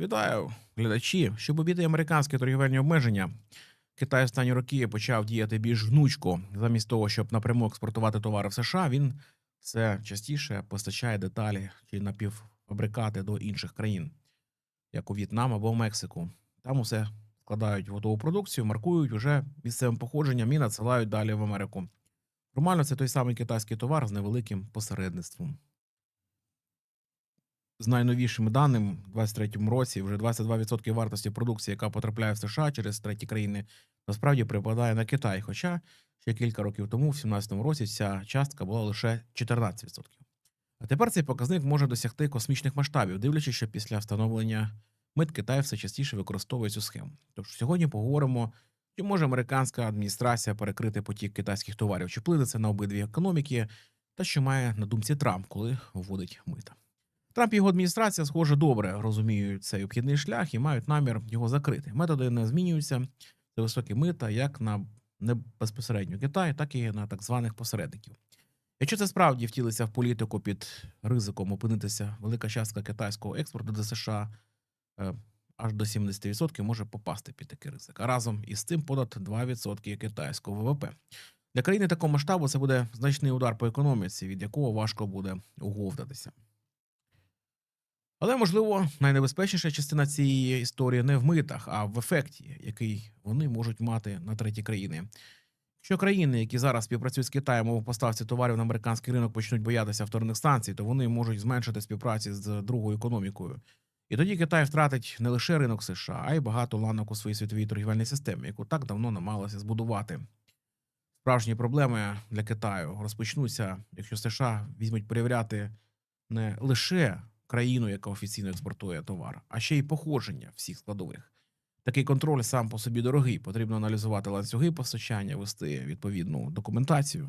Вітаю, глядачі. Щоб обійти американські торгівельні обмеження, Китай останні роки почав діяти більш гнучко. Замість того, щоб напряму експортувати товари в США, він все частіше постачає деталі чи напівфабрикати до інших країн, як у В'єтнам або Мексику. Там усе складають готову продукцію, маркують уже місцевим походженням і надсилають далі в Америку. Формально це той самий китайський товар з невеликим посередництвом. З найновішими даними, в 2023 році вже 22% вартості продукції, яка потрапляє в США через треті країни, насправді припадає на Китай. Хоча ще кілька років тому, в 2017 році, ця частка була лише 14%. А тепер цей показник може досягти космічних масштабів, дивлячись, що після встановлення мит Китай все частіше використовує цю схему. Тож сьогодні поговоримо, чи може американська адміністрація перекрити потік китайських товарів, чи вплине це на обидві економіки, та що має на думці Трамп, коли вводить мита. Трамп і його адміністрація, схоже, добре розуміють цей обхідний шлях і мають намір його закрити. Методи не змінюються. Це високі мита як на не безпосередньо Китай, так і на так званих посередників. Якщо це справді втілиться в політику під ризиком опинитися велика частка китайського експорту до США е, аж до 70% може попасти під такий ризик. А разом із цим понад 2% китайського ВВП. Для країни такого масштабу це буде значний удар по економіці, від якого важко буде уговдатися. Але, можливо, найнебезпечніша частина цієї історії не в митах, а в ефекті, який вони можуть мати на треті країни. Якщо країни, які зараз співпрацюють з Китаєм у поставці товарів на американський ринок, почнуть боятися вторинних санкцій, то вони можуть зменшити співпраці з другою економікою. І тоді Китай втратить не лише ринок США, а й багато ланок у своїй світовій торгівельній системі, яку так давно намагалися збудувати. Справжні проблеми для Китаю розпочнуться, якщо США візьмуть перевіряти не лише країну, яка офіційно експортує товар, а ще й походження всіх складових. Такий контроль сам по собі дорогий. Потрібно аналізувати ланцюги постачання, вести відповідну документацію,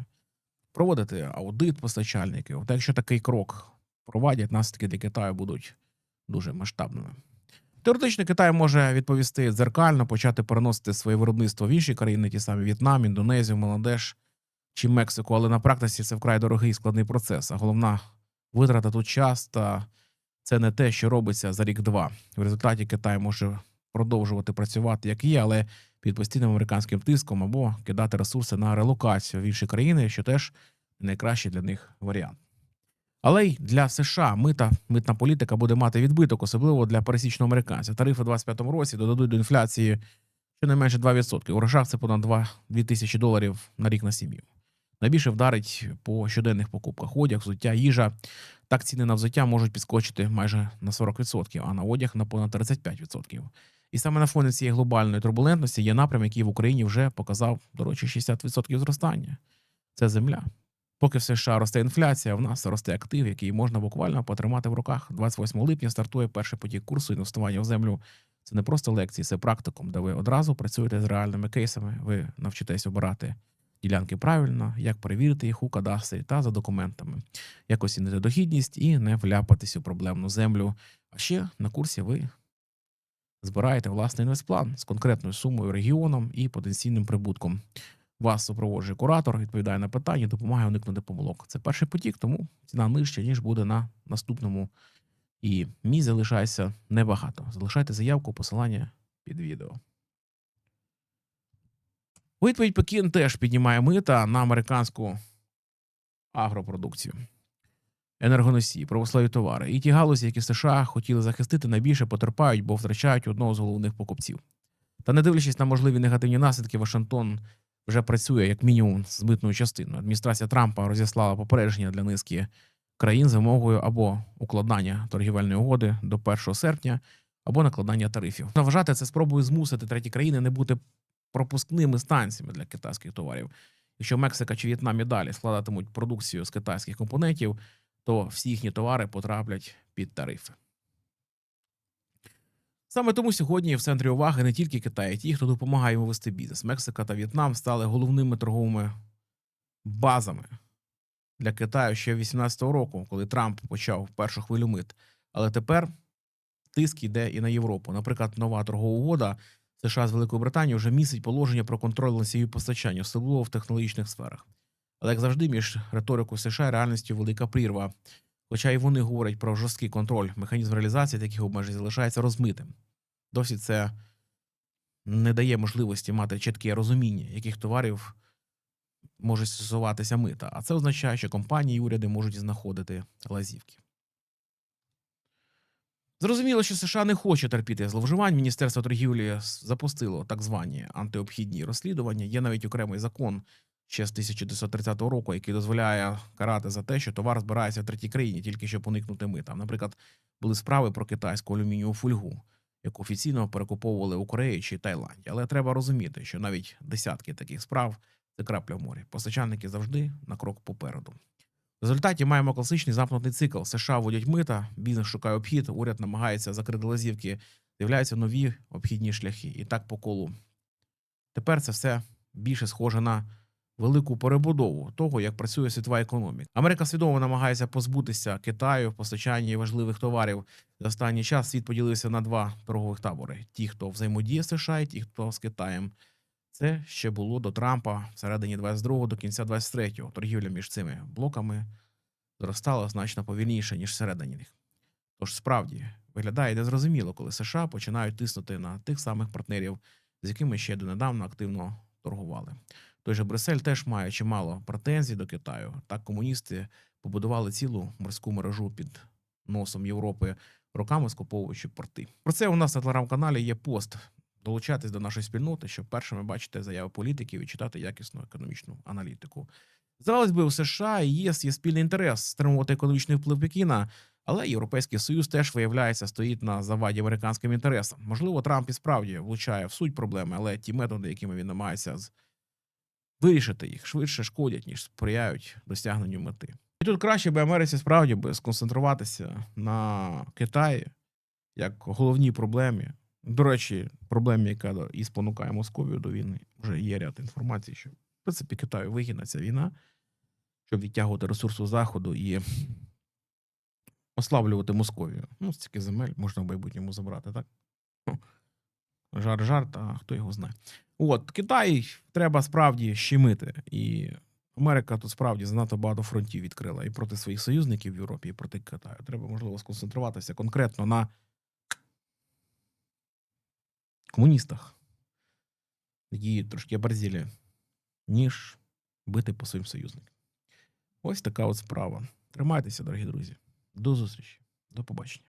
проводити аудит постачальників. Та якщо такий крок проводять, наслідки для Китаю будуть дуже масштабними. Теоретично Китай може відповісти дзеркально, почати переносити своє виробництво в інші країни, ті самі В'єтнам, Індонезію, Молодеж чи Мексику, але на практиці це вкрай дорогий і складний процес. А головна витрата тут час та це не те, що робиться за рік-два. В результаті Китай може продовжувати працювати як є, але під постійним американським тиском або кидати ресурси на релокацію в інші країни, що теж найкращий для них варіант. Але й для США мита митна політика буде мати відбиток, особливо для пересічного американця. Тарифи у 2025 році додадуть до інфляції щонайменше 2%. У грошах це понад 2, 2 тисячі доларів на рік на сім'ю. Найбільше вдарить по щоденних покупках одяг, взуття, їжа. Так ціни на взуття можуть підскочити майже на 40%, а на одяг на понад 35%. І саме на фоні цієї глобальної турбулентності є напрям, який в Україні вже показав, до речі, 60% зростання. Це земля. Поки в США росте інфляція, в нас росте актив, який можна буквально потримати в руках. 28 липня стартує перший потік курсу інвестування в землю. Це не просто лекції, це практикум, де ви одразу працюєте з реальними кейсами. Ви навчитесь обирати ділянки правильно, як перевірити їх у кадастрі та за документами, як оцінити дохідність і не вляпатись у проблемну землю. А ще на курсі ви збираєте власний інвестплан з конкретною сумою, регіоном і потенційним прибутком. Вас супроводжує куратор, відповідає на питання, допомагає уникнути помилок. Це перший потік, тому ціна нижча, ніж буде на наступному. І місць залишається небагато. Залишайте заявку, посилання під відео. Відповідь Пекін теж піднімає мита на американську агропродукцію, енергоносії, промислові товари. І ті галузі, які США хотіли захистити, найбільше потерпають, бо втрачають одного з головних покупців. Та не дивлячись на можливі негативні наслідки, Вашингтон вже працює як мінімум з митною частиною. Адміністрація Трампа розіслала попередження для низки країн з вимогою або укладання торгівельної угоди до 1 серпня, або накладання тарифів. Вважати це спробою змусити треті країни не бути пропускними станціями для китайських товарів. Якщо Мексика чи В'єтнам і далі складатимуть продукцію з китайських компонентів, то всі їхні товари потраплять під тарифи. Саме тому сьогодні в центрі уваги не тільки Китай, а ті, хто допомагає йому вести бізнес. Мексика та В'єтнам стали головними торговими базами для Китаю ще 18-го року, коли Трамп почав першу хвилю мит. Але тепер тиск йде і на Європу. Наприклад, нова торгова угода США з Великою Британією вже містить положення про контроль ланцюгів постачання, особливо в технологічних сферах. Але як завжди, між риторикою США і реальністю велика прірва. Хоча і вони говорять про жорсткий контроль, механізм реалізації таких обмежень залишається розмитим. Досі це не дає можливості мати чітке розуміння, яких товарів може стосуватися мита. А це означає, що компанії і уряди можуть знаходити лазівки. Зрозуміло, що США не хоче терпіти зловживань. Міністерство торгівлі запустило так звані антиобхідні розслідування. Є навіть окремий закон ще з 1930 року, який дозволяє карати за те, що товар збирається в третій країні, тільки щоб уникнути мита. Наприклад, були справи про китайську алюмінієву фольгу, яку офіційно перекуповували у Кореї чи Таїланді. Але треба розуміти, що навіть десятки таких справ це крапля в морі. Постачальники завжди на крок попереду. В результаті маємо класичний замкнутий цикл. США вводять мита, бізнес шукає обхід, уряд намагається закрити лазівки, з'являються нові обхідні шляхи. І так по колу. Тепер це все більше схоже на велику перебудову того, як працює світова економіка. Америка свідомо намагається позбутися Китаю в постачанні важливих товарів. За останній час світ поділився на два торгових табори: ті, хто взаємодіє з США, і ті, хто з Китаєм. Це ще було до Трампа всередині 22-го до кінця 23-го. Торгівля між цими блоками зростала значно повільніше, ніж всередині них. Тож справді виглядає незрозуміло, коли США починають тиснути на тих самих партнерів, з якими ще донедавна активно торгували. Той же Брюссель теж має чимало претензій до Китаю. Так комуністи побудували цілу морську мережу під носом Європи, роками скуповуючи порти. Про це у нас на телеграм-каналі є пост. Долучайтесь до нашої спільноти, щоб першими бачити заяви політиків і читати якісну економічну аналітику. Здавалось би, у США і ЄС є спільний інтерес стримувати економічний вплив Пекіна, але Європейський Союз теж виявляється стоїть на заваді американським інтересам. Можливо, Трамп і справді влучає в суть проблеми, але ті методи, якими він намагається з- вирішити їх, швидше шкодять, ніж сприяють досягненню мети. І тут краще би Америці справді би сконцентруватися на Китаї як головній проблемі. До речі, проблемі, яка і спонукає Московію до війни. Вже є ряд інформації, що в принципі Китаю вигідна ця війна, щоб відтягувати ресурсу заходу і ослаблювати Московію. Ну, стільки земель можна в майбутньому забрати, так? Ну, Жар-жарт, а хто його знає. От, Китай треба справді щемити. І Америка тут справді занадто багато фронтів відкрила і проти своїх союзників в Європі, і проти Китаю. Треба, можливо, сконцентруватися конкретно на комуністах, які трошки оборзілі, ніж бити по своїм союзникам. Ось така от справа. Тримайтеся, дорогі друзі. До зустрічі. До побачення.